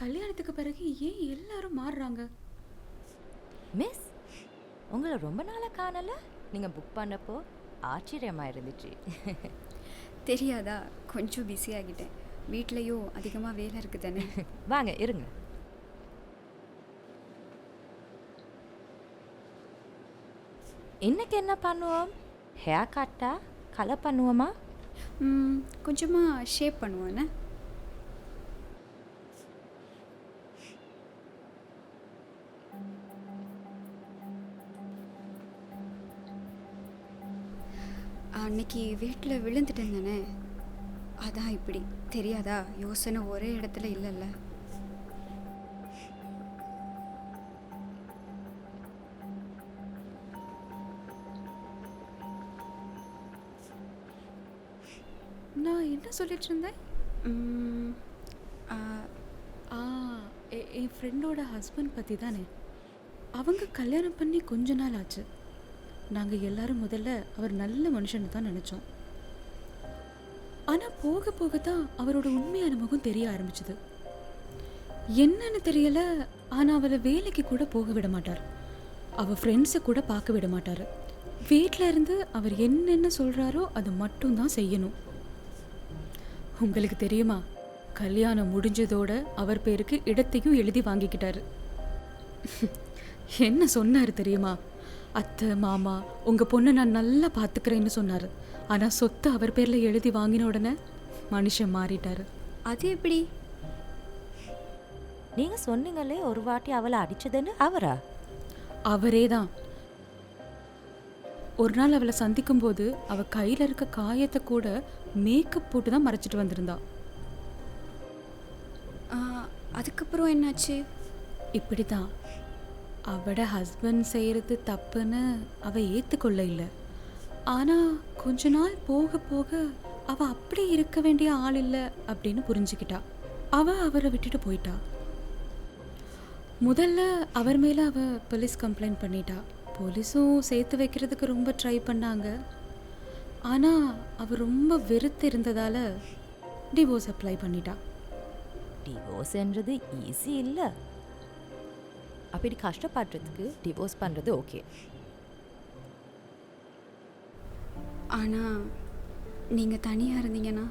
கல்யாணத்துக்கு பிறகு ஏன் எல்லாரும் மாறுறாங்க? மிஸ் உங்களை ரொம்ப நாளாக காணல? நீங்கள் புக் பண்ணப்போ ஆச்சரியமாக இருந்துச்சு. தெரியாதா? கொஞ்சம் பிஸி ஆகிட்டேன். வீட்லேயும் அதிகமாக வேலை இருக்குது தானே வாங்க இருங்க. இன்னைக்கு என்ன பண்ணுவோம்? ஹேர் கட்டா கலர் பண்ணுவோமா? கொஞ்சமாக ஷேப் பண்ணுவானே அன்னைக்கு வீட்டில் விழுந்துட்டேன் தானே? அதான் இப்படி. தெரியாதா? யோசனை ஒரே இடத்துல இல்லைல்ல. நான் என்ன சொல்லிட்டு இருந்தேன்? ஆ, என் ஃப்ரெண்டோட ஹஸ்பண்ட் பற்றி தானே அவங்க கல்யாணம் பண்ணி கொஞ்ச நாள் ஆச்சு. நாங்கள் எல்லாரும் முதல்ல அவர் நல்ல மனுஷன்னு தான் நினச்சோம். ஆனால் போக போக தான் அவரோட உண்மையான முகம் தெரிய ஆரம்பிச்சது. என்னன்னு தெரியல ஆனால் அவளை வேலைக்கு கூட போக விட மாட்டார். அவள் ஃப்ரெண்ட்ஸை கூட பார்க்க விட மாட்டார். வீட்டில் இருந்து அவர் என்னென்ன சொல்கிறாரோ அது மட்டும்தான் செய்யணும். உங்களுக்கு தெரியுமா? கல்யாணம் முடிஞ்சதோட அவர் பேருக்கு இடத்தையும் எழுதி வாங்கிக்கிட்டாரு. என்ன சொன்னார் தெரியுமா? அத்தை மாமா உங்க பொண்ணை நான் நல்லா பார்த்துக்கிறேன்னு சொன்னாரு. ஆனா சொத்து அவர் பேர்ல எழுதி வாங்கின உடனே மனுஷன் மாறிட்டாரு. அது எப்படி? நீங்கள் சொன்னீங்களே ஒரு வாட்டி அவளை அடிச்சதுன்னு அவரா? அவரே தான் ஒரு நாள் அவளை சந்திக்கும் போது அவ கையில இருக்க காயத்தை கூட மேக்கப் போட்டு தான் மறைச்சிட்டு வந்திருந்தா. ஆ, அதுக்கப்புறம் என்னாச்சு? இப்படி தான் அவட ஹஸ்பண்ட் செய்கிறது தப்புன்னு அவள் ஏற்றுக்கொள்ள இல்லை ஆனால் கொஞ்ச நாள் போக போக அவள் அப்படி இருக்க வேண்டிய ஆள் இல்லை அப்படின்னு புரிஞ்சுக்கிட்டா. அவள் அவரை விட்டுட்டு போயிட்டா. முதல்ல அவர் மேலே அவள் போலீஸ் கம்ப்ளைண்ட் பண்ணிட்டா. போலீஸும் சேர்த்து வைக்கிறதுக்கு ரொம்ப ட்ரை பண்ணாங்க. ஆனால் அவள் ரொம்ப வெறுத்து இருந்ததால் டிவோர்ஸ் அப்ளை பண்ணிட்டா. டிவோர்ஸ்ன்றது ஈஸி இல்லை. அப்படி கஷ்டப்படுறதுக்கு டிவோர்ஸ் பண்ணுறது ஓகே ஆனால் நீங்கள் தனியாக இருந்தீங்கன்னா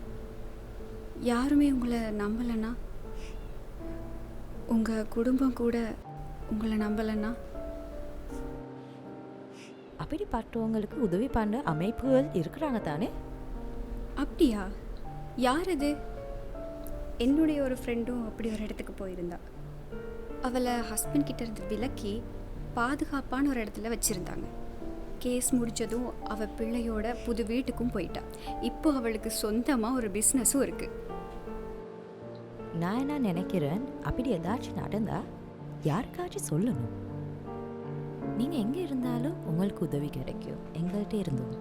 யாருமே உங்களை நம்பலைன்னா? உங்கள் குடும்பம் கூட உங்களை நம்பலைன்னா? அப்படிப்பட்டவங்களுக்கு உதவி பண்ண அமைப்புகள் இருக்கிறாங்க தானே? அப்படியா? யார் அது என்னுடைய ஒரு ஃப்ரெண்டும் அப்படி ஒரு இடத்துக்கு போயிருந்தா. அவளை ஹஸ்பண்ட் கிட்ட இருந்து விலக்கி பாதுகாப்பான ஒரு இடத்துல வச்சுருந்தாங்க. கேஸ் முடித்ததும் அவள் பிள்ளையோட புது வீட்டுக்கும் போயிட்டா. இப்போ அவளுக்கு சொந்தமாக ஒரு பிஸ்னஸும் இருக்குது நான் என்ன நினைக்கிறேன்? அப்படி ஏதாச்சும் நடந்தா யாருக்காச்சும் சொல்லணும். நீங்கள் எங்கே இருந்தாலும் உங்களுக்கு உதவி கிடைக்கும். எங்கள்கிட்ட இருந்தோம்.